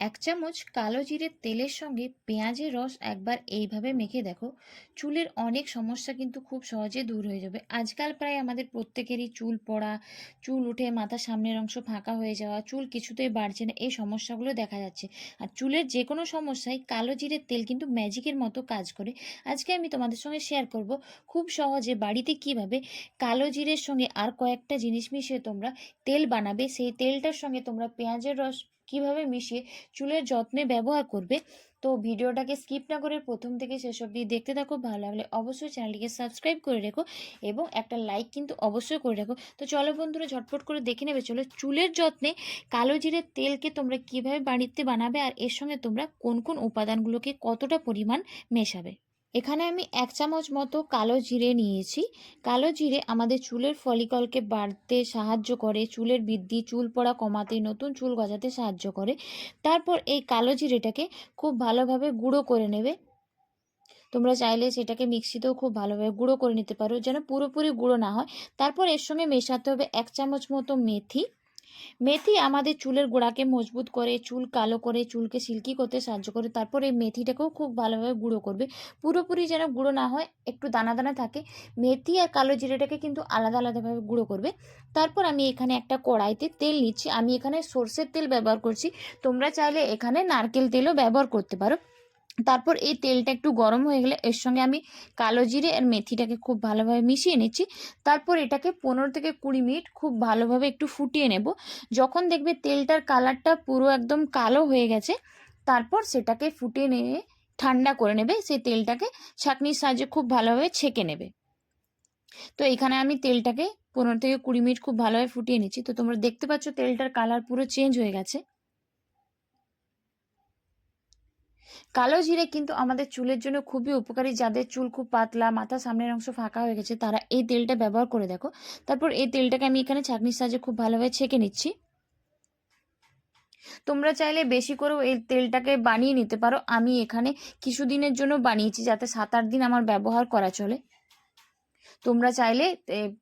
এক চামচ কালো জিরের তেলের সঙ্গে পেঁয়াজের রস একবার এইভাবে মেখে দেখো। চুলের অনেক সমস্যা কিন্তু খুব সহজে দূর হয়ে যাবে। আজকাল প্রায় আমাদের প্রত্যেকেরই চুল পড়া, চুল উঠে মাথার সামনের অংশ ফাঁকা হয়ে যাওয়া, চুল কিছুতেই বাড়ছে না, এই সমস্যাগুলো দেখা যাচ্ছে। আর চুলের যে কোনো সমস্যায় কালো জিরের তেল কিন্তু ম্যাজিকের মতো কাজ করে। আজকে আমি তোমাদের সঙ্গে শেয়ার করব খুব সহজে বাড়িতে কীভাবে কালো জিরের সঙ্গে আর কয়েকটা জিনিস মিশিয়ে তোমরা তেল বানাবে। সেই তেলটার সঙ্গে তোমরা পেঁয়াজের রস কীভাবে মিশিয়ে চুলের যত্নে ব্যবহার করবে, তো ভিডিওটাকে স্কিপ না করে প্রথম থেকে শেষ অবধি দেখতে থাকো, ভালো লাগলে অবশ্যই চ্যানেলটিকে সাবস্ক্রাইব করে রেখো এবং একটা লাইক কিন্তু অবশ্যই করে রাখো। তো চলো বন্ধুরা, ঝটপট করে দেখে নেবে, চলো চুলের যত্নে কালো জিরের তেলকে তোমরা কীভাবে বাড়িতে বানাবে আর এর সঙ্গে তোমরা কোন কোন উপাদানগুলোকে কতটা পরিমাণ মেশাবে। এখানে আমি এক চামচ মতো কালো জিরে নিয়েছি। কালো জিরে আমাদের চুলের ফলিকলকে বাড়তে সাহায্য করে, চুলের বৃদ্ধি, চুল পড়া কমাতে, নতুন চুল গজাতে সাহায্য করে। তারপর এই কালো জিরেটাকে খুব ভালোভাবে গুঁড়ো করে নেবে। তোমরা চাইলে সেটাকে মিক্সিতেও খুব ভালোভাবে গুঁড়ো করে নিতে পারো, যেন পুরোপুরি গুঁড়ো না হয়। তারপর এর সঙ্গে মেশাতে হবে এক চামচ মতো মেথি। মেথি আমাদের চুলের গোড়াকে মজবুত করে, চুল কালো করে, চুলকে সিল্কি করতে সাহায্য করে। তারপর এই মেথিটাকেও খুব ভালোভাবে গুঁড়ো করবে। পুরোপুরি যেন গুঁড়ো না হয়, একটু দানা দানা থাকে, মেথি আর কালো জিরেটাকে কিন্তু আলাদা আলাদাভাবে গুঁড়ো করবে। তারপর আমি এখানে একটা কড়াইতে তেল নিচ্ছি। আমি এখানে সর্ষের তেল ব্যবহার করছি। তোমরা চাইলে এখানে নারকেল তেলও ব্যবহার করতে পারো। তারপর এই তেলটা একটু গরম হয়ে গেলে এর সঙ্গে আমি কালো জিরে আর মেথিটাকে খুব ভালোভাবে মিশিয়ে নিচ্ছি। তারপর এটাকে পনেরো থেকে কুড়ি মিনিট খুব ভালোভাবে একটু ফুটিয়ে নেব। যখন দেখবে তেলটার কালারটা পুরো একদম কালো হয়ে গেছে, তারপর সেটাকে ফুটিয়ে নিয়ে ঠান্ডা করে নেবে। সেই তেলটাকে ছাঁকনির সাহায্যে খুব ভালোভাবে ছেঁকে নেবে। তো এখানে আমি তেলটাকে পনেরো থেকে কুড়ি মিনিট খুব ভালোভাবে ফুটিয়ে নিচ্ছি। তো তোমরা দেখতে পাচ্ছ তেলটার কালার পুরো চেঞ্জ হয়ে গেছে। কালো জিরে কিন্তু আমাদের চুলের জন্য খুবই উপকারী। যাদের চুল খুব পাতলা মাথার সামনের অংশ ফাঁকা হয়ে গেছে, তারা এই তেলটা ব্যবহার করে দেখো। তারপর এই তেলটাকে আমি এখানে ছাঁকনির সাহায্যে খুব ভালোভাবে ছেঁকে নিচ্ছি। তোমরা চাইলে বেশি করেও এই তেলটাকে বানিয়ে নিতে পারো। আমি এখানে কিছুদিনের জন্য বানিয়েছি যাতে সাত আট দিন আমার ব্যবহার করা চলে। তোমরা চাইলে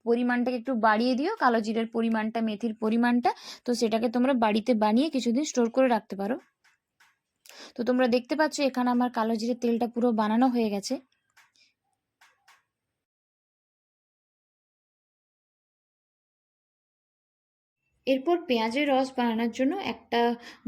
পরিমাণটাকে একটু বাড়িয়ে দিও, কালো জিরের পরিমাণটা, মেথির পরিমাণটা। তো সেটাকে তোমরা বাড়িতে বানিয়ে কিছুদিন স্টোর করে রাখতে পারো। তো তোমরা দেখতে পাচ্ছ এখানে আমার কালো জিরে তেলটা পুরো বানানো হয়ে গেছে। এরপর পেঁয়াজের রস বানানোর জন্য একটা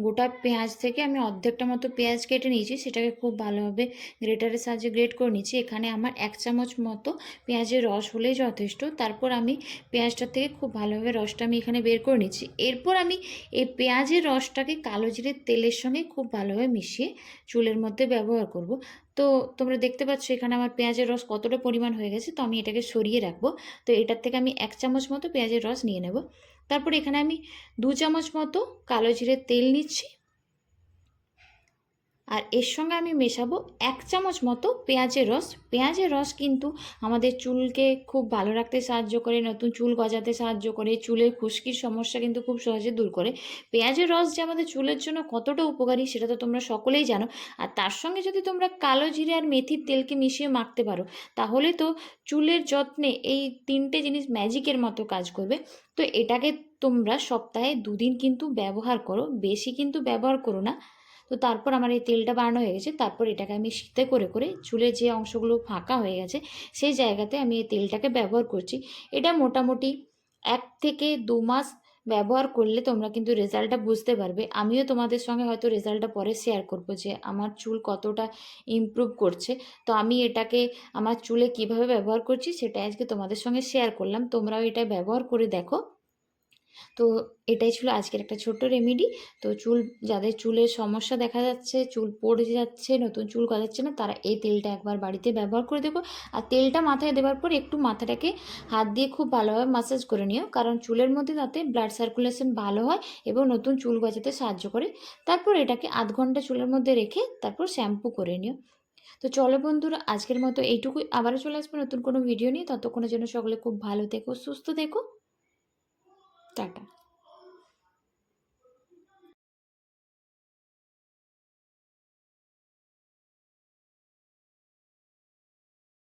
গোটা পেঁয়াজ থেকে আমি অর্ধেকটা মতো পেঁয়াজ কেটে নিয়েছি, সেটাকে খুব ভালোভাবে গ্রেটারের সাহায্যে গ্রেট করে নিয়েছি। এখানে আমার এক চামচ মতো পেঁয়াজের রস হলেই যথেষ্ট। তারপর আমি পেঁয়াজটার থেকে খুব ভালোভাবে রসটা আমি এখানে বের করে নিচ্ছি এরপর আমি এই পেঁয়াজের রসটাকে কালো জিরের তেলের সঙ্গে খুব ভালোভাবে মিশিয়ে চুলের মধ্যে ব্যবহার করব। তো তোমরা দেখতে পাচ্ছ এখানে আমার পেঁয়াজের রস কতটা পরিমাণ হয়ে গেছে, তো আমি এটাকে সরিয়ে রাখব। তো এটার থেকে আমি এক চামচ মতো পেঁয়াজের রস নিয়ে নেব। তারপর এখানে আমি দু চামচ মতো কালো জিরের তেল নিচ্ছি। আর এর সঙ্গে আমি মেশাবো এক চামচ মতো পেঁয়াজের রস। পেঁয়াজের রস কিন্তু আমাদের চুলকে খুব ভালো রাখতে সাহায্য করে, নতুন চুল গজাতে সাহায্য করে, চুলের খুশকির সমস্যা কিন্তু খুব সহজে দূর করে। পেঁয়াজের রস যে আমাদের চুলের জন্য কতটা উপকারী সেটা তো তোমরা সকলেই জানো। আর তার সঙ্গে যদি তোমরা কালো জিরে আর মেথির তেলকে মিশিয়ে মাখতে পারো, তাহলে তো চুলের যত্নে এই তিনটে জিনিস ম্যাজিকের মতো কাজ করবে। তো এটাকে তোমরা সপ্তাহে দুদিন কিন্তু ব্যবহার করো, বেশি কিন্তু ব্যবহার করো না। তো তারপর আমার এই তেলটা বানানো হয়ে গেছে। তারপর এটাকে আমি শীতে করে করে চুলের যে অংশগুলো ফাঁকা হয়ে গেছে, সেই জায়গাতে আমি এই তেলটাকে ব্যবহার করছি। এটা মোটামুটি এক থেকে দু মাস ব্যবহার করলে তোমরা কিন্তু রেজাল্টটা বুঝতে পারবে। আমিও তোমাদের সঙ্গে হয়তো রেজাল্টটা পরে শেয়ার করব যে আমার চুল কতটা ইমপ্রুভ করছে। তো আমি এটাকে আমার চুলে কীভাবে ব্যবহার করছি সেটা আজকে তোমাদের সঙ্গে শেয়ার করলাম। তোমরাও এটা ব্যবহার করে দেখো। তো এটাই ছিল আজকের একটা ছোট্ট রেমেডি তো চুল, যাদের চুলের সমস্যা দেখা যাচ্ছে, চুল পড়ে যাচ্ছে, নতুন চুল গজাচ্ছে না, তারা এই তেলটা একবার বাড়িতে ব্যবহার করে দেবো আর তেলটা মাথায় দেওয়ার পর একটু মাথাটাকে হাত দিয়ে খুব ভালোভাবে মাসাজ করে নিও, কারণ চুলের মধ্যে তাতে ব্লাড সার্কুলেশন ভালো হয় এবং নতুন চুল গজাতে সাহায্য করে। তারপর এটাকে আধ ঘণ্টা চুলের মধ্যে রেখে তারপর শ্যাম্পু করে নিও। তো চলো বন্ধুরা, আজকের মতো এইটুকুই। আবারও চলে আসব নতুন কোনো ভিডিও নিয়ে। ততক্ষণের জন্য সকলে খুব ভালো থেকো, সুস্থ থেকো। टाटा।